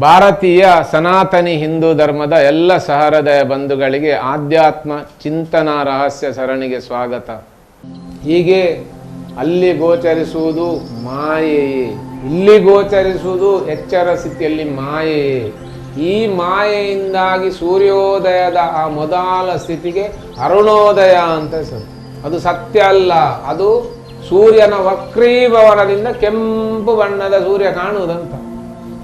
ಭಾರತೀಯ ಸನಾತನಿ ಹಿಂದೂ ಧರ್ಮದ ಎಲ್ಲ ಸಹೃದಯ ಬಂಧುಗಳಿಗೆ ಆಧ್ಯಾತ್ಮ ಚಿಂತನ ರಹಸ್ಯ ಸರಣಿಗೆ ಸ್ವಾಗತ. ಹೀಗೆ ಅಲ್ಲಿ ಗೋಚರಿಸುವುದು ಮಾಯೆಯೇ. ಇಲ್ಲಿ ಗೋಚರಿಸುವುದು ಎಚ್ಚರ ಸ್ಥಿತಿಯಲ್ಲಿ ಮಾಯೆಯೇ. ಈ ಮಾಯೆಯಿಂದಾಗಿ ಸೂರ್ಯೋದಯದ ಆ ಮೊದಲ ಸ್ಥಿತಿಗೆ ಅರುಣೋದಯ ಅಂತ ಹೆಸರು. ಅದು ಸತ್ಯ ಅಲ್ಲ, ಅದು ಸೂರ್ಯನ ವಕ್ರೀಭವನದಿಂದ ಕೆಂಪು ಬಣ್ಣದ ಸೂರ್ಯ ಕಾಣುವುದಂತ.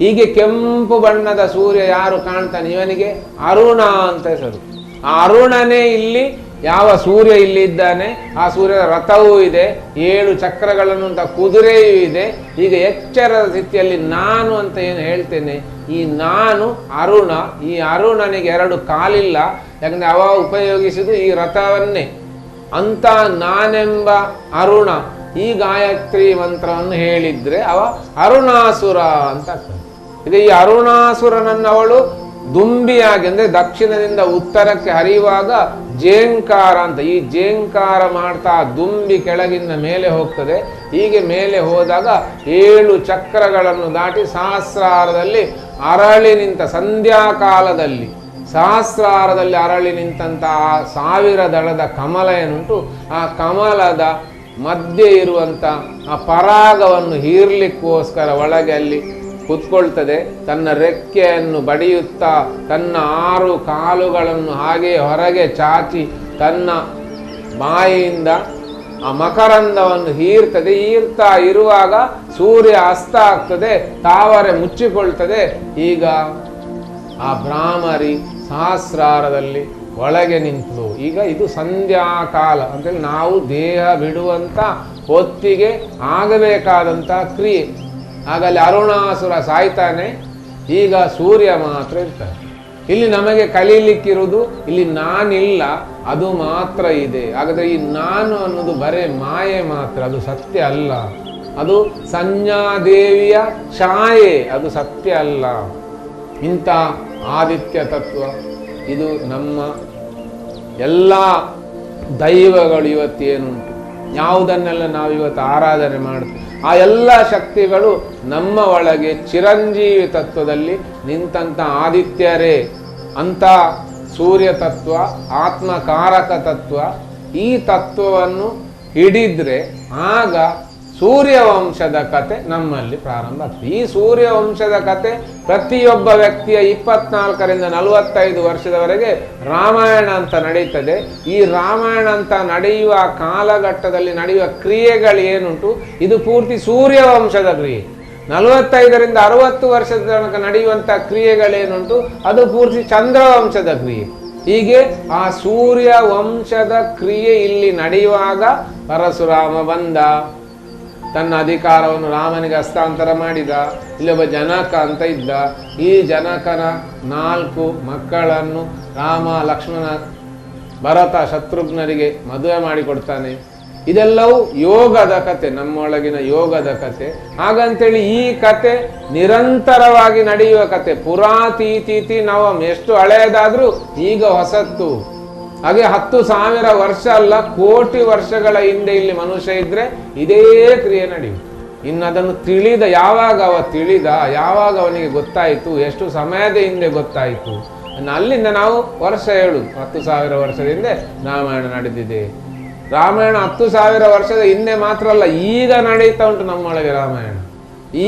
ಹೀಗೆ ಕೆಂಪು ಬಣ್ಣದ ಸೂರ್ಯ ಯಾರು ಕಾಣ್ತಾನೆ? ಇವನಿಗೆ ಅರುಣ ಅಂತ ಹೆಸರು. ಆ ಅರುಣನೇ ಇಲ್ಲಿ ಯಾವ ಸೂರ್ಯ ಇಲ್ಲಿ ಇದ್ದಾನೆ? ಆ ಸೂರ್ಯನ ರಥವೂ ಇದೆ, ಏಳು ಚಕ್ರಗಳನ್ನು ಅಂತ ಕುದುರೆಯೂ ಇದೆ. ಈಗ ಎಚ್ಚರದ ಸ್ಥಿತಿಯಲ್ಲಿ ನಾನು ಅಂತ ಏನು ಹೇಳ್ತೇನೆ? ಈ ನಾನು ಅರುಣ, ಈ ಅರುಣನಿಗೆ ಎರಡು ಕಾಲಿಲ್ಲ. ಯಾಕಂದ್ರೆ ಅವ ಉಪಯೋಗಿಸಿದ್ದು ಈ ರಥವನ್ನೇ. ಅಂತ ನಾನೆಂಬ ಅರುಣ, ಈ ಗಾಯತ್ರಿ ಮಂತ್ರವನ್ನು ಹೇಳಿದ್ರೆ ಅವ ಅರುಣಾಸುರ ಅಂತ ಆಗ್ತದೆ ಈಗ ಈ ಅರುಣಾಸುರನನ್ನು ಅವಳು ದುಂಬಿಯಾಗಿ, ಅಂದ್ರೆ ದಕ್ಷಿಣದಿಂದ ಉತ್ತರಕ್ಕೆ ಹರಿಯುವಾಗ ಜೇಂಕಾರ ಅಂತ, ಈ ಜೇಂಕಾರ ಮಾಡ್ತಾ ದುಂಬಿ ಕೆಳಗಿಂದ ಮೇಲೆ ಹೋಗ್ತದೆ. ಹೀಗೆ ಮೇಲೆ ಹೋದಾಗ ಏಳು ಚಕ್ರಗಳನ್ನು ದಾಟಿ ಸಹಸ್ರಾರದಲ್ಲಿ ಅರಳಿ ನಿಂತ, ಸಂಧ್ಯಾಕಾಲದಲ್ಲಿ ಸಹಸ್ರಾರದಲ್ಲಿ ಅರಳಿ ನಿಂತಹ ಸಾವಿರ ದಳದ ಕಮಲ ಏನುಂಟು? ಆ ಕಮಲದ ಮಧ್ಯೆ ಇರುವಂತ ಆ ಪರಾಗವನ್ನು ಹೀರ್ಲಿಕ್ಕೋಸ್ಕರ ಒಳಗೆ ಅಲ್ಲಿ ಕುತ್ಕೊಳ್ತದೆ. ತನ್ನ ರೆಕ್ಕೆಯನ್ನು ಬಡಿಯುತ್ತಾ, ತನ್ನ ಆರು ಕಾಲುಗಳನ್ನು ಹಾಗೆ ಹೊರಗೆ ಚಾಚಿ, ತನ್ನ ಬಾಯಿಯಿಂದ ಆ ಮಕರಂದವನ್ನು ಹೀರ್ತದೆ. ಹೀರ್ತಾ ಇರುವಾಗ ಸೂರ್ಯ ಅಸ್ತ ಆಗ್ತದೆ, ತಾವರೆ ಮುಚ್ಚಿಕೊಳ್ತದೆ. ಈಗ ಆ ಭ್ರಾಮರಿ ಸಹಸ್ರಾರದಲ್ಲಿ ಒಳಗೆ ನಿಂತು ಈಗ ಇದು ಸಂಧ್ಯಾಕಾಲ ಅಂತೇಳಿ ನಾವು ದೇಹ ಬಿಡುವಂಥ ಹೊತ್ತಿಗೆ ಆಗಬೇಕಾದಂಥ ಕ್ರಿಯೆ. ಆಗಲ್ಲಿ ಅರುಣಾಸುರ ಸಾಯ್ತಾನೆ, ಈಗ ಸೂರ್ಯ ಮಾತ್ರ ಇರ್ತಾನೆ. ಇಲ್ಲಿ ನಮಗೆ ಕಲೀಲಿಕ್ಕಿರುವುದು, ಇಲ್ಲಿ ನಾನಿಲ್ಲ, ಅದು ಮಾತ್ರ ಇದೆ. ಹಾಗಾದರೆ ಈ ನಾನು ಅನ್ನೋದು ಬರೇ ಮಾಯೆ ಮಾತ್ರ, ಅದು ಸತ್ಯ ಅಲ್ಲ. ಅದು ಸಂಜ್ಞಾದೇವಿಯ ಛಾಯೆ, ಅದು ಸತ್ಯ ಅಲ್ಲ. ಇಂಥ ಆದಿತ್ಯ ತತ್ವ, ಇದು ನಮ್ಮ ಎಲ್ಲ ದೈವಗಳು ಇವತ್ತೇನುಂಟು. ಯಾವುದನ್ನೆಲ್ಲ ನಾವು ಇವತ್ತು ಆರಾಧನೆ ಮಾಡ್ತೀವಿ? ಆ ಎಲ್ಲ ಶಕ್ತಿಗಳು ನಮ್ಮ ಒಳಗೆ ಚಿರಂಜೀವಿ ತತ್ವದಲ್ಲಿ ನಿಂತಂಥ ಆದಿತ್ಯರೇ. ಅಂತ ಸೂರ್ಯ ತತ್ವ, ಆತ್ಮಕಾರಕ ತತ್ವ ಈ ತತ್ವವನ್ನು ಹಿಡಿದ್ರೆ ಆಗ ಸೂರ್ಯವಂಶದ ಕತೆ ನಮ್ಮಲ್ಲಿ ಪ್ರಾರಂಭ ಆಗ್ತದೆ. ಈ ಸೂರ್ಯವಂಶದ ಕತೆ ಪ್ರತಿಯೊಬ್ಬ ವ್ಯಕ್ತಿಯ ಇಪ್ಪತ್ನಾಲ್ಕರಿಂದ ನಲವತ್ತೈದು ವರ್ಷದವರೆಗೆ ರಾಮಾಯಣ ಅಂತ ನಡೀತದೆ. ಈ ರಾಮಾಯಣ ಅಂತ ನಡೆಯುವ ಕಾಲಘಟ್ಟದಲ್ಲಿ ನಡೆಯುವ ಕ್ರಿಯೆಗಳು ಏನುಂಟು? ಇದು ಪೂರ್ತಿ ಸೂರ್ಯವಂಶದ ಕ್ರಿಯೆ. ನಲವತ್ತೈದರಿಂದ ಅರವತ್ತು ವರ್ಷದ ತನಕ ನಡೆಯುವಂಥ ಕ್ರಿಯೆಗಳೇನುಂಟು? ಅದು ಪೂರ್ತಿ ಚಂದ್ರವಂಶದ ಕ್ರಿಯೆ. ಹೀಗೆ ಆ ಸೂರ್ಯ ವಂಶದ ಕ್ರಿಯೆ ಇಲ್ಲಿ ನಡೆಯುವಾಗ ಪರಶುರಾಮ ಬಂದ. ತನ್ನ ಅಧಿಕಾರವನ್ನು ರಾಮನಿಗೆ ಹಸ್ತಾಂತರ ಮಾಡಿದ. ಇಲ್ಲೊಬ್ಬ ಜನಕ ಅಂತ ಇದ್ದ. ಈ ಜನಕನ ನಾಲ್ಕು ಮಕ್ಕಳನ್ನು ರಾಮ ಲಕ್ಷ್ಮಣ ಭರತ ಶತ್ರುಘ್ನರಿಗೆ ಮದುವೆ ಮಾಡಿಕೊಡ್ತಾನೆ. ಇದೆಲ್ಲವೂ ಯೋಗದ ಕತೆ, ನಮ್ಮೊಳಗಿನ ಯೋಗದ ಕತೆ. ಹಾಗಂತೇಳಿ ಈ ಕತೆ ನಿರಂತರವಾಗಿ ನಡೆಯುವ ಕತೆ. ಪುರಾತೀತೀತಿ ನವಂ ಎಷ್ಟು ಹಳೆಯದಾದರೂ ಈಗ ಹೊಸತ್ತು. ಹಾಗೆ ಹತ್ತು ಸಾವಿರ ವರ್ಷ ಅಲ್ಲ, ಕೋಟಿ ವರ್ಷಗಳ ಹಿಂದೆ ಇಲ್ಲಿ ಮನುಷ್ಯ ಇದ್ರೆ ಇದೇ ಕ್ರಿಯೆ ನಡೆಯುತ್ತೆ. ಇನ್ನು ಅದನ್ನು ತಿಳಿದ, ಯಾವಾಗ ಅವ ತಿಳಿದ, ಯಾವಾಗ ಅವನಿಗೆ ಗೊತ್ತಾಯಿತು, ಎಷ್ಟು ಸಮಯದ ಹಿಂದೆ ಗೊತ್ತಾಯಿತು ಅಲ್ಲಿಂದ ನಾವು ವರ್ಷ ಹೇಳು ಹತ್ತು ಸಾವಿರ ವರ್ಷದ ಹಿಂದೆ ರಾಮಾಯಣ ನಡೆದಿದೆ. ರಾಮಾಯಣ ಹತ್ತು ಸಾವಿರ ವರ್ಷದ ಹಿಂದೆ ಮಾತ್ರ ಅಲ್ಲ, ಈಗ ನಡೀತಾ ಉಂಟು ನಮ್ಮೊಳಗೆ ರಾಮಾಯಣ.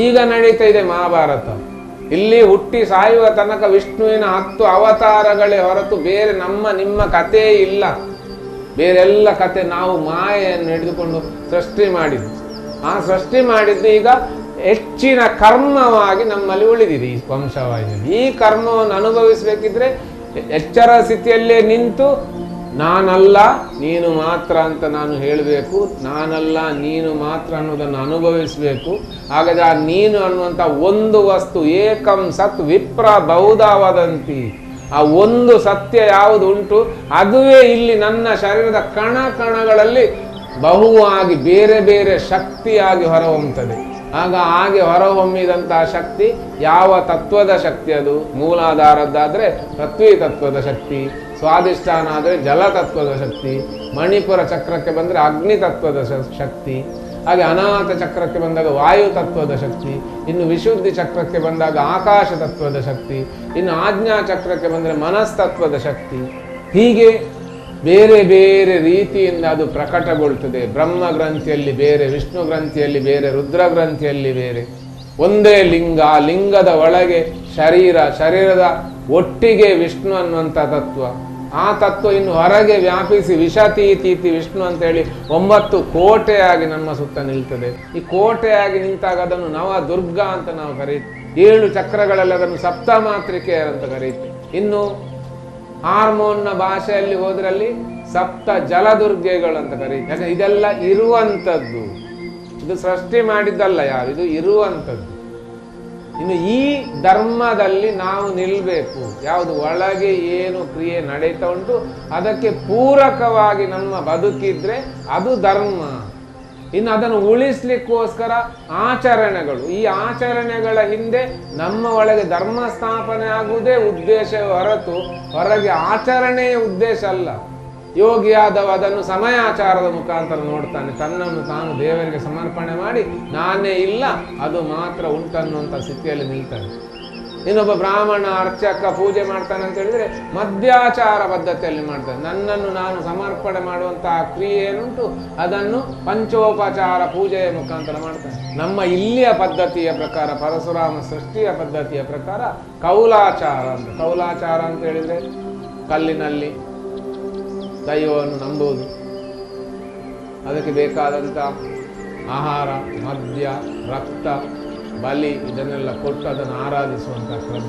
ಈಗ ನಡೀತಾ ಇದೆ ಮಹಾಭಾರತ. ಇಲ್ಲಿ ಹುಟ್ಟಿ ಸಾಯುವ ತನಕ ವಿಷ್ಣುವಿನ ಹತ್ತು ಅವತಾರಗಳೇ ಹೊರತು ಬೇರೆ ನಮ್ಮ, ನಿಮ್ಮ ಕಥೆ ಇಲ್ಲ. ಬೇರೆಲ್ಲ ಕತೆ ನಾವು ಮಾಯೆಯನ್ನು ಹಿಡಿದುಕೊಂಡು ಸೃಷ್ಟಿ ಮಾಡಿದ್ದು. ಆ ಸೃಷ್ಟಿ ಮಾಡಿದ್ದು ಈಗ ಹೆಚ್ಚಿನ ಕರ್ಮವಾಗಿ ನಮ್ಮಲ್ಲಿ ಉಳಿದಿದೆ ಈ ವಂಶವಾಹಿನಿಯಲ್ಲಿ. ಈ ಕರ್ಮವನ್ನು ಅನುಭವಿಸಬೇಕಿದ್ರೆ ಎಚ್ಚರ ಸ್ಥಿತಿಯಲ್ಲೇ ನಿಂತು ನಾನಲ್ಲ, ನೀನು ಮಾತ್ರ ಅಂತ ನಾನು ಹೇಳಬೇಕು. ನಾನಲ್ಲ, ನೀನು ಮಾತ್ರ ಅನ್ನೋದನ್ನು ಅನುಭವಿಸಬೇಕು. ಹಾಗಾದರೆ ಆ ನೀನು ಅನ್ನುವಂಥ ಒಂದು ವಸ್ತು, ಏಕಂ ಸತ್ ವಿಪ್ರ ಬಹುಧ ವದಂತಿ ಆ ಒಂದು ಸತ್ಯ ಯಾವುದು ಉಂಟು? ಅದುವೇ ಇಲ್ಲಿ ನನ್ನ ಶರೀರದ ಕಣ ಕಣಗಳಲ್ಲಿ ಬಹುವಾಗಿ ಬೇರೆ ಬೇರೆ ಶಕ್ತಿಯಾಗಿ ಹೊರಹೊಮ್ಮುತ್ತದೆ ಆಗ ಹಾಗೆ ಹೊರಹೊಮ್ಮಿದಂತಹ ಶಕ್ತಿ ಯಾವ ತತ್ವದ ಶಕ್ತಿ ಅದು? ಮೂಲಾಧಾರದ್ದಾದರೆ ತತ್ವೀ ತತ್ವದ ಶಕ್ತಿ. ಸ್ವಾದಿಷ್ಠಾನ ಆದರೆ ಜಲ ತತ್ವದ ಶಕ್ತಿ, ಮಣಿಪುರ ಚಕ್ರಕ್ಕೆ ಬಂದರೆ ಅಗ್ನಿ ತತ್ವದ ಶಕ್ತಿ, ಹಾಗೆ ಅನಾಥ ಚಕ್ರಕ್ಕೆ ಬಂದಾಗ ವಾಯು ತತ್ವದ ಶಕ್ತಿ, ಇನ್ನು ವಿಶುದ್ಧಿ ಚಕ್ರಕ್ಕೆ ಬಂದಾಗ ಆಕಾಶ ತತ್ವದ ಶಕ್ತಿ, ಇನ್ನು ಆಜ್ಞಾ ಚಕ್ರಕ್ಕೆ ಬಂದರೆ ಮನಸ್ತತ್ವದ ಶಕ್ತಿ. ಹೀಗೆ ಬೇರೆ ಬೇರೆ ರೀತಿಯಿಂದ ಅದು ಪ್ರಕಟಗೊಳ್ತದೆ. ಬ್ರಹ್ಮ ಗ್ರಂಥಿಯಲ್ಲಿ ಬೇರೆ, ವಿಷ್ಣು ಗ್ರಂಥಿಯಲ್ಲಿ ಬೇರೆ, ರುದ್ರ ಗ್ರಂಥಿಯಲ್ಲಿ ಬೇರೆ. ಒಂದೇ ಲಿಂಗ, ಆ ಲಿಂಗದ ಒಳಗೆ ಶರೀರ, ಶರೀರದ ಒಟ್ಟಿಗೆ ವಿಷ್ಣು ಅನ್ನುವಂಥ ತತ್ವ. ಆ ತತ್ವ ಇನ್ನು ಹೊರಗೆ ವ್ಯಾಪಿಸಿ ವಿಷತೀತೀತಿ ವಿಷ್ಣು ಅಂತೇಳಿ ಒಂಬತ್ತು ಕೋಟೆಯಾಗಿ ನಮ್ಮ ಸುತ್ತ ನಿಲ್ತದೆ. ಈ ಕೋಟೆಯಾಗಿ ನಿಂತಾಗ ಅದನ್ನು ನವ ದುರ್ಗ ಅಂತ ನಾವು ಕರೀತೀವಿ. ಏಳು ಚಕ್ರಗಳಲ್ಲಿ ಅದನ್ನು ಸಪ್ತಮಾತ್ರಿಕೆಯರ್ ಅಂತ ಕರೀತೀವಿ. ಇನ್ನು ಹಾರ್ಮೋನ್ನ ಭಾಷೆಯಲ್ಲಿ ಹೋದ್ರಲ್ಲಿ ಸಪ್ತ ಜಲದುರ್ಗೆಗಳು ಅಂತ ಕರೀತೀವಿ. ಯಾಕಂದ್ರೆ ಇದೆಲ್ಲ ಇರುವಂಥದ್ದು. ಇದು ಸೃಷ್ಟಿ ಮಾಡಿದ್ದಲ್ಲ ಯಾರು? ಇದು ಇರುವಂಥದ್ದು. ಇನ್ನು ಈ ಧರ್ಮದಲ್ಲಿ ನಾವು ನಿಲ್ಲಬೇಕು ಯಾವುದು ಒಳಗೆ ಏನು ಕ್ರಿಯೆ ನಡೀತಾ ಉಂಟು, ಅದಕ್ಕೆ ಪೂರಕವಾಗಿ ನಮ್ಮ ಬದುಕಿದ್ರೆ ಅದು ಧರ್ಮ. ಇನ್ನು ಅದನ್ನು ಉಳಿಸ್ಲಿಕ್ಕೋಸ್ಕರ ಆಚರಣೆಗಳು. ಈ ಆಚರಣೆಗಳ ಹಿಂದೆ ನಮ್ಮ ಒಳಗೆ ಧರ್ಮ ಸ್ಥಾಪನೆ ಆಗುವುದೇ ಉದ್ದೇಶ ಹೊರತು ಹೊರಗೆ ಆಚರಣೆಯ ಉದ್ದೇಶ ಅಲ್ಲ. ಯೋಗಿಯಾದವ ಅದನ್ನು ಸಮಯಾಚಾರದ ಮುಖಾಂತರ ನೋಡ್ತಾನೆ. ತನ್ನನ್ನು ತಾನು ದೇವರಿಗೆ ಸಮರ್ಪಣೆ ಮಾಡಿ, ನಾನೇ ಇಲ್ಲ, ಅದು ಮಾತ್ರ ಉಂಟನ್ನುವಂಥ ಸ್ಥಿತಿಯಲ್ಲಿ ನಿಲ್ತಾನೆ. ಇನ್ನೊಬ್ಬ ಬ್ರಾಹ್ಮಣ ಅರ್ಚಕ ಪೂಜೆ ಮಾಡ್ತಾನೆ ಅಂತ ಹೇಳಿದ್ರೆ ಮಧ್ಯಾಚಾರ ಪದ್ಧತಿಯಲ್ಲಿ ಮಾಡ್ತಾನೆ. ನನ್ನನ್ನು ನಾನು ಸಮರ್ಪಣೆ ಮಾಡುವಂತಹ ಕ್ರಿಯೆ ಏನುಂಟು? ಅದನ್ನು ಪಂಚೋಪಚಾರ ಪೂಜೆಯ ಮುಖಾಂತರ ಮಾಡ್ತಾನೆ. ನಮ್ಮ ಇಲ್ಲಿಯ ಪದ್ಧತಿಯ ಪ್ರಕಾರ, ಪರಶುರಾಮ ಸೃಷ್ಟಿಯ ಪದ್ಧತಿಯ ಪ್ರಕಾರ ಕೌಲಾಚಾರ ಅಂತ. ಕೌಲಾಚಾರ ಅಂತ ಹೇಳಿದ್ರೆ ಕಲ್ಲಿನಲ್ಲಿ ದೈವವನ್ನು ನಂಬುವುದು. ಅದಕ್ಕೆ ಬೇಕಾದಂಥ ಆಹಾರ, ಮದ್ಯ, ರಕ್ತ, ಬಲಿ ಇದನ್ನೆಲ್ಲ ಕೊಟ್ಟು ಅದನ್ನು ಆರಾಧಿಸುವಂಥ ಕ್ರಮ.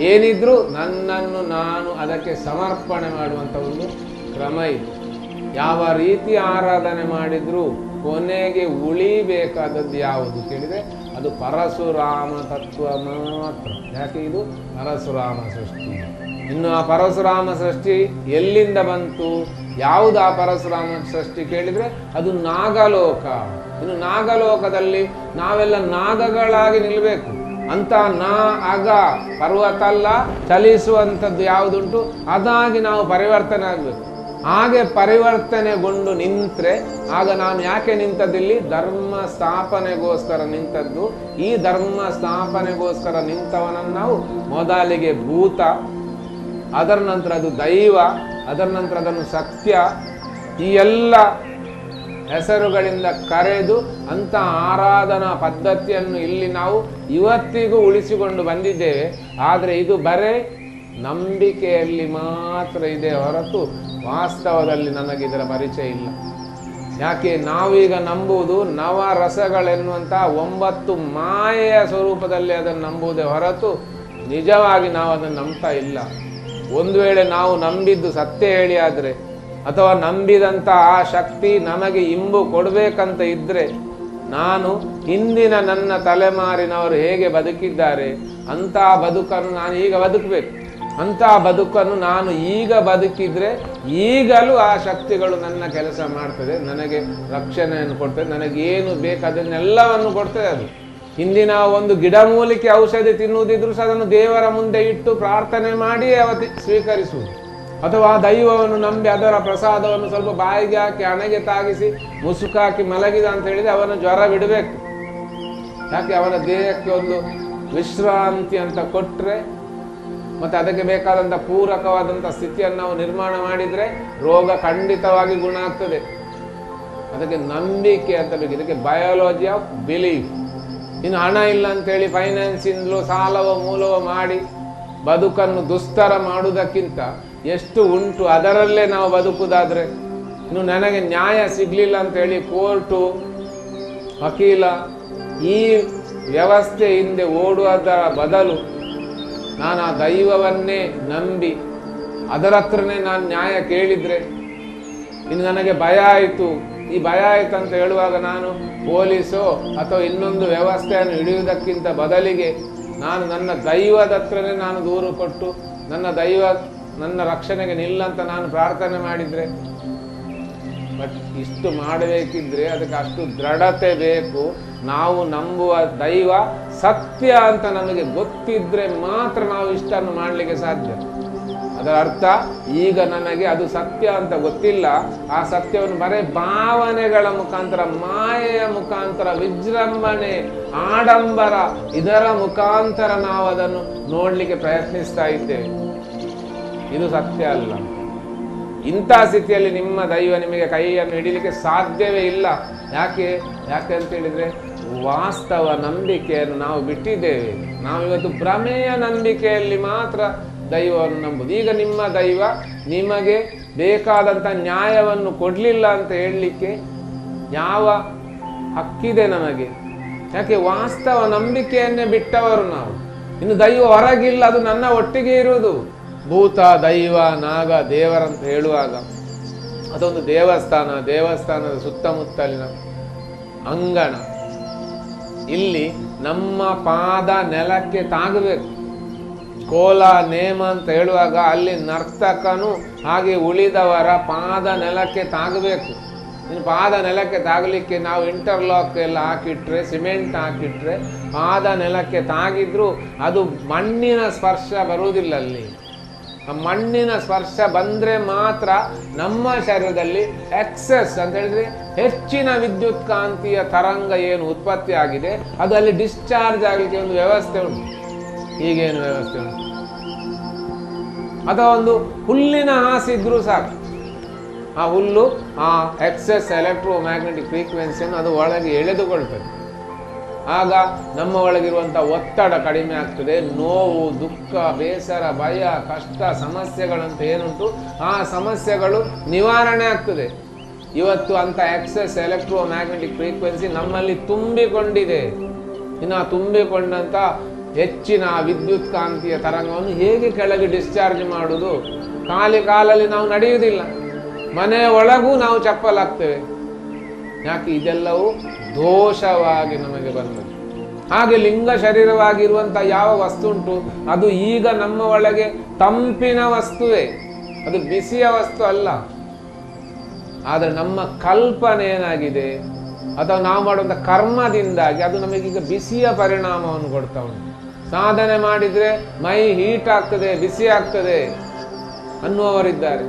ಏನಿದ್ರೂ ನನ್ನನ್ನು ನಾನು ಅದಕ್ಕೆ ಸಮರ್ಪಣೆ ಮಾಡುವಂಥ ಒಂದು ಕ್ರಮ ಇದೆ. ಯಾವ ರೀತಿ ಆರಾಧನೆ ಮಾಡಿದರೂ ಕೊನೆಗೆ ಉಳಿಬೇಕಾದದ್ದು ಯಾವುದು ಕೇಳಿದರೆ ಅದು ಪರಶುರಾಮ ತತ್ವ ಮಾತ್ರ. ಯಾಕೆ ಇದು? ಪರಶುರಾಮ ಸೃಷ್ಟಿ. ಇನ್ನು ಆ ಪರಶುರಾಮ ಸೃಷ್ಟಿ ಎಲ್ಲಿಂದ ಬಂತು? ಯಾವುದು ಆ ಪರಶುರಾಮ ಸೃಷ್ಟಿ ಕೇಳಿದ್ರೆ ಅದು ನಾಗಲೋಕ. ಇನ್ನು ನಾಗಲೋಕದಲ್ಲಿ ನಾವೆಲ್ಲ ನಾಗಗಳಾಗಿ ನಿಲ್ಲಬೇಕು ಅಂತ ನಾ, ಅಗ ಪರ್ವತ ಅಲ್ಲ ಚಲಿಸುವಂಥದ್ದು ಯಾವುದುಂಟು? ಅದಾಗಿ ನಾವು ಪರಿವರ್ತನೆ ಆಗಬೇಕು. ಹಾಗೆ ಪರಿವರ್ತನೆಗೊಂಡು ನಿಂತ್ರೆ ಆಗ ನಾನು ಯಾಕೆ ನಿಂತದಿಲ್ಲಿ ಧರ್ಮ ಸ್ಥಾಪನೆಗೋಸ್ಕರ ನಿಂತದ್ದು. ಈ ಧರ್ಮ ಸ್ಥಾಪನೆಗೋಸ್ಕರ ನಿಂತವನನ್ನು ನಾವು ಮೊದಲಿಗೆ ಭೂತ ಅದರ ನಂತರ ಅದು ದೈವ, ಅದರ ನಂತರ ಅದನ್ನು ಸತ್ಯ, ಈ ಎಲ್ಲ ಹೆಸರುಗಳಿಂದ ಕರೆದು ಅಂತ ಆರಾಧನಾ ಪದ್ಧತಿಯನ್ನು ಇಲ್ಲಿ ನಾವು ಇವತ್ತಿಗೂ ಉಳಿಸಿಕೊಂಡು ಬಂದಿದ್ದೇವೆ. ಆದರೆ ಇದು ಬರೇ ನಂಬಿಕೆಯಲ್ಲಿ ಮಾತ್ರ ಇದೆ ಹೊರತು ವಾಸ್ತವದಲ್ಲಿ ನನಗೆ ಇದರ ಪರಿಚಯ ಇಲ್ಲ. ಯಾಕೆ? ನಾವೀಗ ನಂಬುವುದು ನವರಸಗಳೆನ್ನುವಂಥ ಒಂಬತ್ತು ಮಾಯೆಯ ಸ್ವರೂಪದಲ್ಲಿ ಅದನ್ನು ನಂಬುವುದೇ ಹೊರತು ನಿಜವಾಗಿ ನಾವು ಅದನ್ನು ನಂಬ್ತಾ ಇಲ್ಲ. ಒಂದು ವೇಳೆ ನಾವು ನಂಬಿದ್ದು ಸತ್ಯ ಹೇಳಿ ಆದರೆ, ಅಥವಾ ನಂಬಿದಂಥ ಆ ಶಕ್ತಿ ನಮಗೆ ಇಂಬು ಕೊಡಬೇಕಂತ ಇದ್ದರೆ ನಾನು ಹಿಂದಿನ ನನ್ನ ತಲೆಮಾರಿನವರು ಹೇಗೆ ಬದುಕಿದ್ದಾರೆ, ಅಂಥ ಬದುಕನ್ನು ನಾನು ಈಗ ಬದುಕಬೇಕು. ಅಂಥ ಬದುಕನ್ನು ನಾನು ಈಗ ಬದುಕಿದ್ರೆ, ಈಗಲೂ ಆ ಶಕ್ತಿಗಳು ನನ್ನ ಕೆಲಸ ಮಾಡ್ತದೆ, ನನಗೆ ರಕ್ಷಣೆಯನ್ನು ಕೊಡ್ತದೆ, ನನಗೇನು ಬೇಕು ಅದನ್ನೆಲ್ಲವನ್ನು ಕೊಡ್ತದೆ ಅದು. ಹಿಂದಿನ ಒಂದು ಗಿಡಮೂಲಿಕೆ ಔಷಧಿ ತಿನ್ನುವುದಿದ್ರು ಸಹ ಅದನ್ನು ದೇವರ ಮುಂದೆ ಇಟ್ಟು ಪ್ರಾರ್ಥನೆ ಮಾಡಿ ಅವತಿ ಸ್ವೀಕರಿಸುವುದು. ಅಥವಾ ದೈವವನ್ನು ನಂಬಿ ಅದರ ಪ್ರಸಾದವನ್ನು ಸ್ವಲ್ಪ ಬಾಯಿಗೆ ಹಾಕಿ, ಹಣೆಗೆ ತಾಗಿಸಿ ಮುಸುಕಾಕಿ ಮಲಗಿದ ಅಂತ ಹೇಳಿದ್ರೆ ಅವನ ಜ್ವರ ಬಿಡಬೇಕು. ಯಾಕೆ? ಅವನ ದೇಹಕ್ಕೆ ಒಂದು ವಿಶ್ರಾಂತಿ ಅಂತ ಕೊಟ್ಟರೆ ಮತ್ತು ಅದಕ್ಕೆ ಬೇಕಾದಂಥ ಪೂರಕವಾದಂಥ ಸ್ಥಿತಿಯನ್ನು ನಾವು ನಿರ್ಮಾಣ ಮಾಡಿದರೆ ರೋಗ ಖಂಡಿತವಾಗಿ ಗುಣ ಆಗ್ತದೆ. ಅದಕ್ಕೆ ನಂಬಿಕೆ ಅಂತ ಬೇಕು. ಇದಕ್ಕೆ ಬಯಾಲಜಿ ಆಫ್ ಬಿಲೀಫ್ ಇನ್ನು ಹಣ ಇಲ್ಲ ಅಂತೇಳಿ ಫೈನಾನ್ಸಿಂದಲೂ ಸಾಲವ, ಮೂಲವ ಮಾಡಿ ಬದುಕನ್ನು ದುಸ್ತರ ಮಾಡುವುದಕ್ಕಿಂತ ಎಷ್ಟು ಉಂಟು ಅದರಲ್ಲೇ ನಾವು ಬದುಕುದಾದ್ರೆ? ಇನ್ನು ನನಗೆ ನ್ಯಾಯ ಸಿಗಲಿಲ್ಲ ಅಂತೇಳಿ ಕೋರ್ಟು, ವಕೀಲ ಈ ವ್ಯವಸ್ಥೆ ಹಿಂದೆ ಓಡುವುದರ ಬದಲು ನಾನು ಆ ದೈವವನ್ನೇ ನಂಬಿ ಅದರ ಹತ್ರನೇ ನಾನು ನ್ಯಾಯ ಕೇಳಿದರೆ ಇನ್ನು ನನಗೆ ಭಯ ಆಯಿತು. ಈ ಭಯ ಆಯ್ತು ಅಂತ ಹೇಳುವಾಗ ನಾನು ಪೊಲೀಸು ಅಥವಾ ಇನ್ನೊಂದು ವ್ಯವಸ್ಥೆಯನ್ನು ಹಿಡಿಯುವುದಕ್ಕಿಂತ ಬದಲಿಗೆ ನಾನು ನನ್ನ ದೈವದ ಹತ್ರನೇ ನಾನು ದೂರು ಕೊಟ್ಟು ನನ್ನ ದೈವ, ನನ್ನ ರಕ್ಷಣೆಗೆ ನಿಲ್ಲಂತ ನಾನು ಪ್ರಾರ್ಥನೆ ಮಾಡಿದರೆ, ಬಟ್ ಇಷ್ಟು ಮಾಡಬೇಕಿದ್ರೆ ಅದಕ್ಕೆ ಅಷ್ಟು ದೃಢತೆ ಬೇಕು. ನಾವು ನಂಬುವ ದೈವ ಸತ್ಯ ಅಂತ ನಮಗೆ ಗೊತ್ತಿದ್ರೆ ಮಾತ್ರ ನಾವು ಇಷ್ಟನ್ನು ಮಾಡಲಿಕ್ಕೆ ಸಾಧ್ಯ. ಅದರ ಅರ್ಥ, ಈಗ ನನಗೆ ಅದು ಸತ್ಯ ಅಂತ ಗೊತ್ತಿಲ್ಲ. ಆ ಸತ್ಯವನ್ನು ಬರೇ ಭಾವನೆಗಳ ಮುಖಾಂತರ, ಮಾಯೆಯ ಮುಖಾಂತರ, ವಿಜೃಂಭಣೆ, ಆಡಂಬರ, ಇದರ ಮುಖಾಂತರ ನಾವು ಅದನ್ನು ನೋಡಲಿಕ್ಕೆ ಪ್ರಯತ್ನಿಸ್ತಾ ಇದ್ದೇವೆ. ಇದು ಸತ್ಯ ಅಲ್ಲ. ಇಂಥ ಸ್ಥಿತಿಯಲ್ಲಿ ನಿಮ್ಮ ದೈವ ನಿಮಗೆ ಕೈಯನ್ನು ಹಿಡಿಲಿಕ್ಕೆ ಸಾಧ್ಯವೇ ಇಲ್ಲ. ಯಾಕೆ? ಯಾಕೆ ಅಂತ ಹೇಳಿದ್ರೆ, ವಾಸ್ತವ ನಂಬಿಕೆಯನ್ನು ನಾವು ಬಿಟ್ಟಿದ್ದೇವೆ. ನಾವು ಇವತ್ತು ಭ್ರಮೆಯ ನಂಬಿಕೆಯಲ್ಲಿ ಮಾತ್ರ ದೈವವನ್ನು ನಂಬುದು. ಈಗ ನಿಮ್ಮ ದೈವ ನಿಮಗೆ ಬೇಕಾದಂಥ ನ್ಯಾಯವನ್ನು ಕೊಡಲಿಲ್ಲ ಅಂತ ಹೇಳಲಿಕ್ಕೆ ಯಾವ ಹಕ್ಕಿದೆ ನಮಗೆ ಯಾಕೆ ವಾಸ್ತವ ನಂಬಿಕೆಯನ್ನೇ ಬಿಟ್ಟವರು ನಾವು? ಇನ್ನು ದೈವ ಹೊರಗಿಲ್ಲ, ಅದು ನನ್ನ ಒಟ್ಟಿಗೆ ಇರುವುದು. ಭೂತ, ದೈವ, ನಾಗ, ದೇವರಂತ ಹೇಳುವಾಗ ಅದೊಂದು ದೇವಸ್ಥಾನ, ದೇವಸ್ಥಾನದ ಸುತ್ತಮುತ್ತಲಿನ ಅಂಗಣ. ಇಲ್ಲಿ ನಮ್ಮ ಪಾದ ನೆಲಕ್ಕೆ ತಾಗಬೇಕು. ಕೋಲ ನೇಮ ಅಂತ ಹೇಳುವಾಗ ಅಲ್ಲಿ ನರ್ತಕನು ಹಾಗೆ ಉಳಿದವರ ಪಾದ ನೆಲಕ್ಕೆ ತಾಗಬೇಕು. ಇನ್ನು ಪಾದ ನೆಲಕ್ಕೆ ತಾಗಲಿಕ್ಕೆ ನಾವು ಇಂಟರ್ಲಾಕ್ ಎಲ್ಲ ಹಾಕಿಟ್ರೆ ಸಿಮೆಂಟ್ ಹಾಕಿಟ್ರೆ ಪಾದ ನೆಲಕ್ಕೆ ತಾಗಿದ್ರು ಅದು ಮಣ್ಣಿನ ಸ್ಪರ್ಶ ಬರುವುದಿಲ್ಲ ಅಲ್ಲಿ. ಮಣ್ಣಿನ ಸ್ಪರ್ಶ ಬಂದರೆ ಮಾತ್ರ ನಮ್ಮ ಶರೀರದಲ್ಲಿ ಎಕ್ಸೆಸ್ ಅಂತ ಹೇಳಿದ್ರೆ ಹೆಚ್ಚಿನ ವಿದ್ಯುತ್ ಕಾಂತೀಯ ತರಂಗ ಏನು ಉತ್ಪತ್ತಿ ಆಗಿದೆ, ಅದು ಅಲ್ಲಿ ಡಿಸ್ಚಾರ್ಜ್ ಆಗಲಿಕ್ಕೆ ಒಂದು ವ್ಯವಸ್ಥೆ ಉಂಟು. ಈಗೇನು ವ್ಯವಸ್ಥೆ ಉಂಟು? ಅಥವಾ ಒಂದು ಹುಲ್ಲಿನ ಹಾಸಿದ್ರೂ ಸಾಕು. ಆ ಹುಲ್ಲು, ಆ ಎಕ್ಸಸ್ ಎಲೆಕ್ಟ್ರೋ ಮ್ಯಾಗ್ನೆಟಿಕ್ ಫ್ರೀಕ್ವೆನ್ಸಿಯನ್ನು ಅದು ಒಳಗೆ ಎಳೆದುಕೊಳ್ತದೆ. ಆಗ ನಮ್ಮ ಒಳಗಿರುವಂಥ ಒತ್ತಡ ಕಡಿಮೆ ಆಗ್ತದೆ, ನೋವು, ದುಃಖ, ಬೇಸರ, ಭಯ, ಕಷ್ಟ, ಸಮಸ್ಯೆಗಳಂತ ಏನುಂಟು, ಆ ಸಮಸ್ಯೆಗಳು ನಿವಾರಣೆ ಆಗ್ತದೆ. ಇವತ್ತು ಅಂತ ಎಕ್ಸಸ್ ಎಲೆಕ್ಟ್ರೋ ಮ್ಯಾಗ್ನೆಟಿಕ್ ಫ್ರೀಕ್ವೆನ್ಸಿ ನಮ್ಮಲ್ಲಿ ತುಂಬಿಕೊಂಡಿದೆ. ಇನ್ನು ತುಂಬಿಕೊಂಡಂಥ ಹೆಚ್ಚಿನ ವಿದ್ಯುತ್ ಕಾಂತಿಯ ತರಂಗವನ್ನು ಹೇಗೆ ಕೆಳಗೆ ಡಿಸ್ಚಾರ್ಜ್ ಮಾಡುವುದು ಕಾಲಿ ಕಾಲಲ್ಲಿ ನಾವು ನಡೆಯುವುದಿಲ್ಲ. ಮನೆಯ ಒಳಗೂ ನಾವು ಚಪ್ಪಲಾಗ್ತೇವೆ. ಯಾಕೆ? ಇದೆಲ್ಲವೂ ದೋಷವಾಗಿ ನಮಗೆ ಬಂದದ್ದು. ಹಾಗೆ ಲಿಂಗ ಶರೀರವಾಗಿರುವಂಥ ಯಾವ ವಸ್ತು ಉಂಟು? ಅದು ಈಗ ನಮ್ಮ ಒಳಗೆ ತಂಪಿನ ವಸ್ತುವೇ. ಅದು ಬಿಸಿಯ ವಸ್ತು ಅಲ್ಲ. ಆದರೆ ನಮ್ಮ ಕಲ್ಪನೆ ಏನಾಗಿದೆ? ಅಥವಾ ನಾವು ಮಾಡುವಂಥ ಕರ್ಮದಿಂದಾಗಿ ಅದು ನಮಗೀಗ ಬಿಸಿಯ ಪರಿಣಾಮವನ್ನು ಕೊಡ್ತಾ ಉಂಟು. ಸಾಧನೆ ಮಾಡಿದ್ರೆ ಮೈ ಹೀಟ್ ಆಗ್ತದೆ, ಬಿಸಿ ಆಗ್ತದೆ ಅನ್ನುವವರಿದ್ದಾರೆ.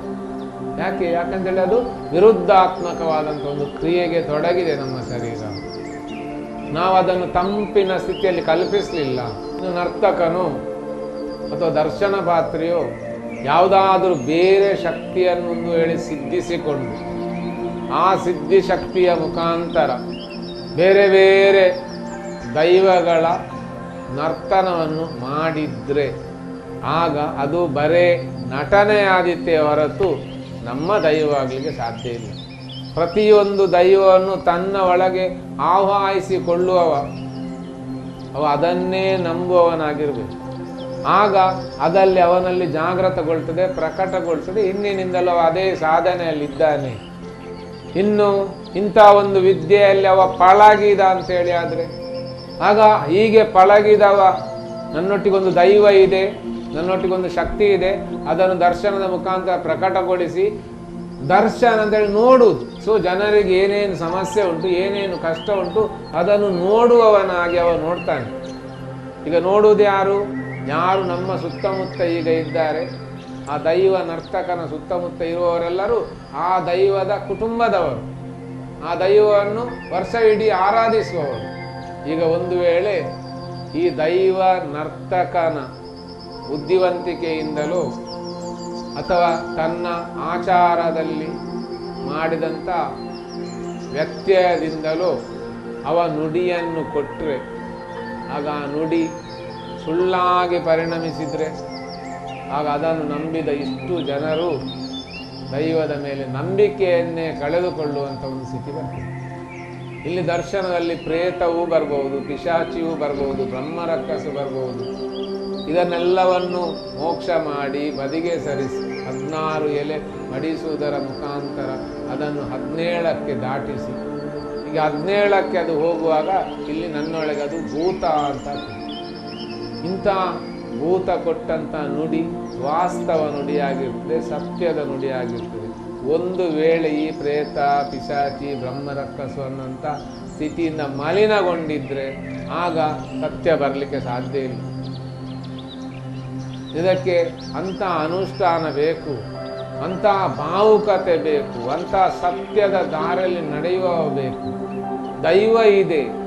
ಯಾಕೆ? ಯಾಕಂತೇಳಿ ಅದು ವಿರುದ್ಧಾತ್ಮಕವಾದಂಥ ಒಂದು ಕ್ರಿಯೆಗೆ ತೊಡಗಿದೆ ನಮ್ಮ ಶರೀರ. ನಾವು ಅದನ್ನು ತಂಪಿನ ಸ್ಥಿತಿಯಲ್ಲಿ ಕಲ್ಪಿಸಲಿಲ್ಲ. ಇನ್ನು ನರ್ತಕನು ಅಥವಾ ದರ್ಶನ ಪಾತ್ರೆಯು ಯಾವುದಾದ್ರೂ ಬೇರೆ ಶಕ್ತಿಯನ್ನು ಒಂದು ಹೇಳಿ ಸಿದ್ಧಿಸಿಕೊಂಡು ಆ ಸಿದ್ಧಿ ಶಕ್ತಿಯ ಮುಖಾಂತರ ಬೇರೆ ಬೇರೆ ದೈವಗಳ ನರ್ತನವನ್ನು ಮಾಡಿದ್ರೆ ಆಗ ಅದು ಬರೇ ನಟನೆ ಆದಿತ್ಯ ಹೊರತು ನಮ್ಮ ದೈವ ಆಗಲಿಕ್ಕೆ ಸಾಧ್ಯ ಇಲ್ಲ. ಪ್ರತಿಯೊಂದು ದೈವವನ್ನು ತನ್ನ ಒಳಗೆ ಆಹ್ವಾನಿಸಿಕೊಳ್ಳುವವ ಅವ ಅದನ್ನೇ ನಂಬುವವನಾಗಿರಬೇಕು. ಆಗ ಅದಲ್ಲಿ ಅವನಲ್ಲಿ ಜಾಗೃತಗೊಳ್ತದೆ ಪ್ರಕಟಗೊಳ್ತದೆ. ಹಿಂದಿನಿಂದಲೂ ಅದೇ ಸಾಧನೆಯಲ್ಲಿದ್ದಾನೆ. ಇನ್ನು ಇಂಥ ಒಂದು ವಿದ್ಯೆಯಲ್ಲಿ ಅವ ಪಾಳಾಗಿದ ಅಂತೇಳಿ ಆದರೆ ಆಗ ಹೀಗೆ ಪಳಗಿದವ ನನ್ನೊಟ್ಟಿಗೊಂದು ದೈವ ಇದೆ, ನನ್ನೊಟ್ಟಿಗೊಂದು ಶಕ್ತಿ ಇದೆ. ಅದನ್ನು ದರ್ಶನದ ಮುಖಾಂತರ ಪ್ರಕಟಗೊಳಿಸಿ, ದರ್ಶನ ಅಂತೇಳಿ ನೋಡುವುದು. ಸೊ ಜನರಿಗೆ ಏನೇನು ಸಮಸ್ಯೆ ಉಂಟು, ಏನೇನು ಕಷ್ಟ ಉಂಟು, ಅದನ್ನು ನೋಡುವವನಾಗಿ ಅವ ನೋಡ್ತಾನೆ. ಈಗ ನೋಡುವುದು ಯಾರು? ಯಾರು ನಮ್ಮ ಸುತ್ತಮುತ್ತ ಈಗ ಇದ್ದಾರೆ? ಆ ದೈವ ನರ್ತಕನ ಸುತ್ತಮುತ್ತ ಇರುವವರೆಲ್ಲರೂ ಆ ದೈವದ ಕುಟುಂಬದವರು. ಆ ದೈವವನ್ನು ವರ್ಷ ಇಡೀ ಆರಾಧಿಸುವವರು. ಈಗ ಒಂದು ವೇಳೆ ಈ ದೈವ ನರ್ತಕನ ಬುದ್ಧಿವಂತಿಕೆಯಿಂದಲೂ ಅಥವಾ ತನ್ನ ಆಚಾರದಲ್ಲಿ ಮಾಡಿದಂಥ ವ್ಯತ್ಯಯದಿಂದಲೂ ಅವ ನುಡಿಯನ್ನು ಕೊಟ್ಟರೆ ಆಗ ಆ ನುಡಿ ಸುಳ್ಳಾಗಿ ಪರಿಣಮಿಸಿದರೆ, ಆಗ ಅದನ್ನು ನಂಬಿದ ಇಷ್ಟು ಜನರು ದೈವದ ಮೇಲೆ ನಂಬಿಕೆಯನ್ನೇ ಕಳೆದುಕೊಳ್ಳುವಂಥ ಒಂದು ಸ್ಥಿತಿ ಬರ್ತದೆ. ಇಲ್ಲಿ ದರ್ಶನದಲ್ಲಿ ಪ್ರೇತವೂ ಬರಬಹುದು ಪಿಶಾಚಿಯೂ ಬರಬಹುದು ಬ್ರಹ್ಮರಕ್ಕಸು ಬರಬಹುದು ಇದನ್ನೆಲ್ಲವನ್ನು ಮೋಕ್ಷ ಮಾಡಿ ಬದಿಗೆ ಸರಿಸಿ, ಹದಿನಾರು ಎಲೆ ಮಡಿಸುವುದರ ಮುಖಾಂತರ ಅದನ್ನು ಹದಿನೇಳಕ್ಕೆ ದಾಟಿಸಿ. ಈಗ ಹದಿನೇಳಕ್ಕೆ ಅದು ಹೋಗುವಾಗ ಇಲ್ಲಿ ನನ್ನೊಳಗೆ ಅದು ಭೂತ ಅಂತ. ಇಂಥ ಭೂತ ಕೊಟ್ಟಂಥ ನುಡಿ ವಾಸ್ತವ ನುಡಿಯಾಗಿರ್ತದೆ, ಸತ್ಯದ ನುಡಿಯಾಗಿರ್ತದೆ. ಒಂದು ವೇಳೆ ಈ ಪ್ರೇತ, ಪಿಶಾಚಿ ಬ್ರಹ್ಮರಕ್ಕಸು ಅನ್ನೋಂಥ ಸ್ಥಿತಿಯಿಂದ ಮಲಿನಗೊಂಡಿದ್ರೆ ಆಗ ಸತ್ಯ ಬರಲಿಕ್ಕೆ ಸಾಧ್ಯ ಇಲ್ಲ. ಇದಕ್ಕೆ ಅಂಥ ಅನುಷ್ಠಾನ ಬೇಕು, ಅಂಥ ಭಾವುಕತೆ ಬೇಕು, ಅಂಥ ಸತ್ಯದ ದಾರಲ್ಲಿ ನಡೆಯುವ ಬೇಕು. ದೈವ ಇದೆ.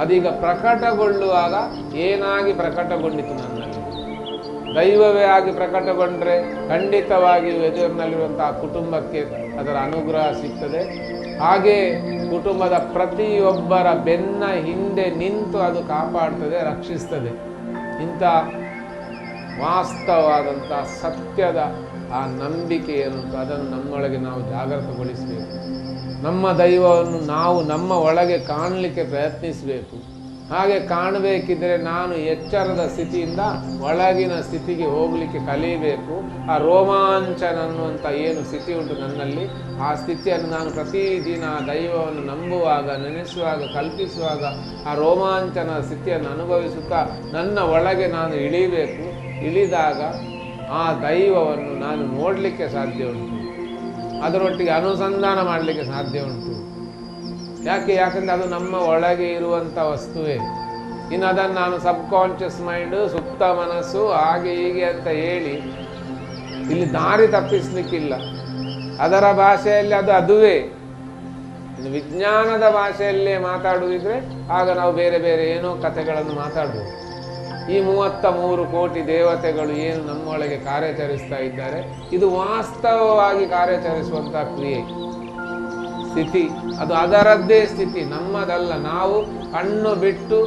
ಅದೀಗ ಪ್ರಕಟಗೊಳ್ಳುವಾಗ ಏನಾಗಿ ಪ್ರಕಟಗೊಂಡಿತು ನನ್ನಲ್ಲಿ? ದೈವವೇ ಆಗಿ ಪ್ರಕಟಗೊಂಡ್ರೆ ಖಂಡಿತವಾಗಿಯೂ ಎದುರಿನಲ್ಲಿರುವಂತಹ ಕುಟುಂಬಕ್ಕೆ ಅದರ ಅನುಗ್ರಹ ಸಿಗ್ತದೆ. ಹಾಗೆ ಕುಟುಂಬದ ಪ್ರತಿಯೊಬ್ಬರ ಬೆನ್ನ ಹಿಂದೆ ನಿಂತು ಅದು ಕಾಪಾಡ್ತದೆ, ರಕ್ಷಿಸ್ತದೆ. ಇಂಥ ವಾಸ್ತವವಾದಂಥ ಸತ್ಯದ ಆ ನಂಬಿಕೆ ಏನುಂಟು ಅದನ್ನು ನಮ್ಮೊಳಗೆ ನಾವು ಜಾಗೃತಗೊಳಿಸಬೇಕು. ನಮ್ಮ ದೈವವನ್ನು ನಾವು ನಮ್ಮ ಒಳಗೆ ಕಾಣಲಿಕ್ಕೆ ಪ್ರಯತ್ನಿಸಬೇಕು. ಹಾಗೆ ಕಾಣಬೇಕಿದ್ರೆ ನಾನು ಎಚ್ಚರದ ಸ್ಥಿತಿಯಿಂದ ಒಳಗಿನ ಸ್ಥಿತಿಗೆ ಹೋಗಲಿಕ್ಕೆ ಕಲಿಯಬೇಕು. ಆ ರೋಮಾಂಚನ ಅನ್ನುವಂಥ ಏನು ಸ್ಥಿತಿ ಉಂಟು ನನ್ನಲ್ಲಿ, ಆ ಸ್ಥಿತಿಯನ್ನು ನಾನು ಪ್ರತಿದಿನ ದೈವವನ್ನು ನಂಬುವಾಗ, ನೆನೆಸುವಾಗ, ಕಲ್ಪಿಸುವಾಗ ಆ ರೋಮಾಂಚನ ಸ್ಥಿತಿಯನ್ನು ಅನುಭವಿಸುತ್ತಾ ನನ್ನ ಒಳಗೆ ನಾನು ಇಳಿಬೇಕು. ಇಳಿದಾಗ ಆ ದೈವವನ್ನು ನಾನು ನೋಡಲಿಕ್ಕೆ ಸಾಧ್ಯ ಉಂಟು. ಅದರೊಟ್ಟಿಗೆ ಅನುಸಂಧಾನ ಮಾಡಲಿಕ್ಕೆ ಸಾಧ್ಯ ಉಂಟು. ಯಾಕೆ ಯಾಕಂದ್ರೆ ಅದು ನಮ್ಮ ಒಳಗೆ ಇರುವಂಥ ವಸ್ತುವೇ. ಇನ್ನು ಅದನ್ನು ನಾನು ಸಬ್ ಕಾನ್ಷಿಯಸ್ ಮೈಂಡು, ಸುಪ್ತ ಮನಸ್ಸು, ಹಾಗೆ ಹೀಗೆ ಅಂತ ಹೇಳಿ ಇಲ್ಲಿ ದಾರಿ ತಪ್ಪಿಸ್ಲಿಕ್ಕಿಲ್ಲ. ಅದರ ಭಾಷೆಯಲ್ಲಿ ಅದು ಅದುವೇ. ವಿಜ್ಞಾನದ ಭಾಷೆಯಲ್ಲೇ ಮಾತಾಡುವುದಿದ್ರೆ ಆಗ ನಾವು ಬೇರೆ ಬೇರೆ ಏನೋ ಕಥೆಗಳನ್ನು ಮಾತಾಡ್ಬೋದು. ಈ ಮೂವತ್ತ ಮೂರು ಕೋಟಿ ದೇವತೆಗಳು ಏನು ನಮ್ಮೊಳಗೆ ಕಾರ್ಯಾಚರಿಸ್ತಾ ಇದ್ದಾರೆ, ಇದು ವಾಸ್ತವವಾಗಿ ಕಾರ್ಯಾಚರಿಸುವಂಥ ಕ್ರಿಯೆ. ಸ್ಥಿತಿ. ಅದು ಅದರದ್ದೇ ಸ್ಥಿತಿ, ನಮ್ಮದಲ್ಲ. ನಾವು ಕಣ್ಣು ಬಿಟ್ಟು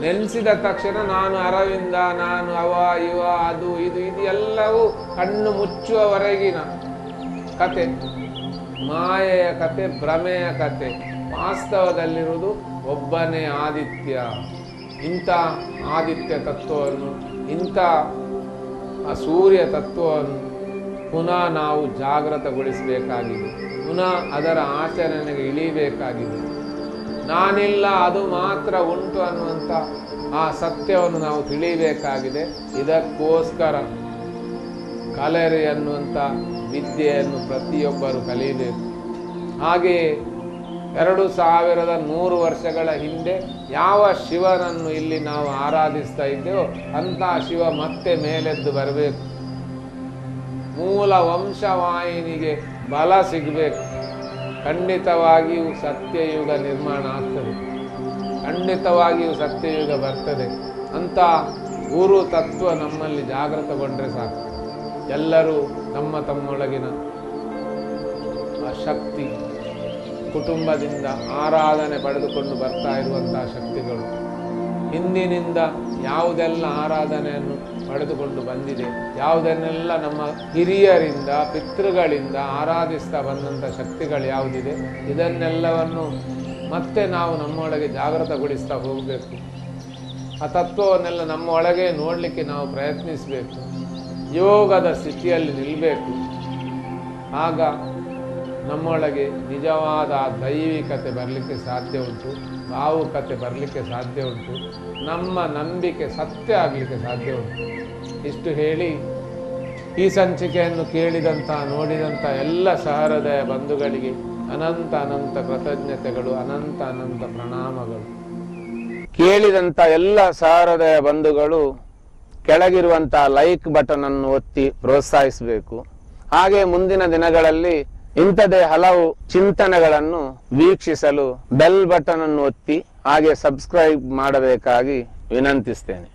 ನೆನೆಸಿದ ತಕ್ಷಣ ನಾನು ಅರವಿಂದ, ನಾನು ಅವ, ಇವ, ಅದು, ಇದು ಇದು ಎಲ್ಲವೂ ಕಣ್ಣು ಮುಚ್ಚುವವರೆಗಿನ ಕತೆ. ಮಾಯೆಯ ಕತೆ, ಭ್ರಮೆಯ ಕತೆ. ವಾಸ್ತವದಲ್ಲಿರುವುದು ಒಬ್ಬನೇ ಆದಿತ್ಯ. ಇಂಥ ಆದಿತ್ಯ ತತ್ವವನ್ನು, ಇಂಥ ಸೂರ್ಯ ತತ್ವವನ್ನು ಪುನಃ ನಾವು ಜಾಗೃತಗೊಳಿಸಬೇಕಾಗಿದೆ ಪುನಃ ಅದರ ಆಚರಣೆಗೆ ಇಳಿಬೇಕಾಗಿದೆ. ನಾನಿಲ್ಲ, ಅದು ಮಾತ್ರ ಉಂಟು ಅನ್ನುವಂಥ ಆ ಸತ್ಯವನ್ನು ನಾವು ತಿಳಿಯಬೇಕಾಗಿದೆ. ಇದಕ್ಕೋಸ್ಕರ ಕಲರಿ ಅನ್ನುವಂಥ ವಿದ್ಯೆಯನ್ನು ಪ್ರತಿಯೊಬ್ಬರು ಕಲಿಯಬೇಕು. ಹಾಗೆಯೇ ಎರಡು ಸಾವಿರದ ನೂರು ವರ್ಷಗಳ ಹಿಂದೆ ಯಾವ ಶಿವನನ್ನು ಇಲ್ಲಿ ನಾವು ಆರಾಧಿಸ್ತಾ ಇದ್ದೇವೋ ಅಂಥ ಶಿವ ಮತ್ತೆ ಮೇಲೆದ್ದು ಬರಬೇಕು. ಮೂಲ ವಂಶವಾಹಿನಿಗೆ ಬಲ ಸಿಗಬೇಕು. ಖಂಡಿತವಾಗಿಯೂ ಸತ್ಯಯುಗ ನಿರ್ಮಾಣ ಆಗ್ತದೆ. ಖಂಡಿತವಾಗಿಯೂ ಸತ್ಯಯುಗ ಬರ್ತದೆ. ಅಂತ ಗುರು ತತ್ವ ನಮ್ಮಲ್ಲಿ ಜಾಗೃತಗೊಂಡ್ರೆ ಸಾಕು. ಎಲ್ಲರೂ ತಮ್ಮ ತಮ್ಮೊಳಗಿನ ಆ ಶಕ್ತಿ ಕುಟುಂಬದಿಂದ ಆರಾಧನೆ ಪಡೆದುಕೊಂಡು ಬರ್ತಾ ಇರುವಂತಹ ಶಕ್ತಿಗಳು. ಹಿಂದಿನಿಂದ ಯಾವುದೆಲ್ಲ ಆರಾಧನೆಯನ್ನು ಪಡೆದುಕೊಂಡು ಬಂದಿದೆ. ಯಾವುದನ್ನೆಲ್ಲ ನಮ್ಮ ಹಿರಿಯರಿಂದ, ಪಿತೃಗಳಿಂದ ಆರಾಧಿಸ್ತಾ ಬಂದಂಥ ಶಕ್ತಿಗಳು ಯಾವುದಿದೆ, ಇದನ್ನೆಲ್ಲವನ್ನು ಮತ್ತೆ ನಾವು ನಮ್ಮೊಳಗೆ ಜಾಗೃತಗೊಳಿಸ್ತಾ ಹೋಗಬೇಕು. ಆ ತತ್ವವನ್ನೆಲ್ಲ ನಮ್ಮ ಒಳಗೆ ನೋಡಲಿಕ್ಕೆ ನಾವು ಪ್ರಯತ್ನಿಸಬೇಕು. ಯೋಗದ ಸ್ಥಿತಿಯಲ್ಲಿ ನಿಲ್ಲಬೇಕು ಆಗ ನಮ್ಮೊಳಗೆ ನಿಜವಾದ ದೈವಿಕತೆ ಬರಲಿಕ್ಕೆ ಸಾಧ್ಯ ಉಂಟು, ಭಾವುಕತೆ ಬರಲಿಕ್ಕೆ ಸಾಧ್ಯ ಉಂಟು, ನಮ್ಮ ನಂಬಿಕೆ ಸತ್ಯ ಆಗಲಿಕ್ಕೆ ಸಾಧ್ಯ ಉಂಟು. ಇಷ್ಟು ಹೇಳಿ ಈ ಸಂಚಿಕೆಯನ್ನು ಕೇಳಿದಂಥ ನೋಡಿದಂಥ ಎಲ್ಲ ಸಹೃದಯ ಬಂಧುಗಳಿಗೆ ಅನಂತ ಅನಂತ ಕೃತಜ್ಞತೆಗಳು, ಅನಂತ ಅನಂತ ಪ್ರಣಾಮಗಳು. ಕೇಳಿದಂಥ ಎಲ್ಲ ಸಹೃದಯ ಬಂಧುಗಳು ಕೆಳಗಿರುವಂಥ ಲೈಕ್ ಬಟನ್ ಅನ್ನು ಒತ್ತಿ ಪ್ರೋತ್ಸಾಹಿಸಬೇಕು. ಹಾಗೆ ಮುಂದಿನ ದಿನಗಳಲ್ಲಿ ಇಂಥದೇ ಹಲವು ಚಿಂತನೆಗಳನ್ನು ವೀಕ್ಷಿಸಲು ಬೆಲ್ ಬಟನ್ ಅನ್ನು ಒತ್ತಿ ಹಾಗೆ ಸಬ್ಸ್ಕ್ರೈಬ್ ಮಾಡಬೇಕಾಗಿ ವಿನಂತಿಸ್ತೇನೆ.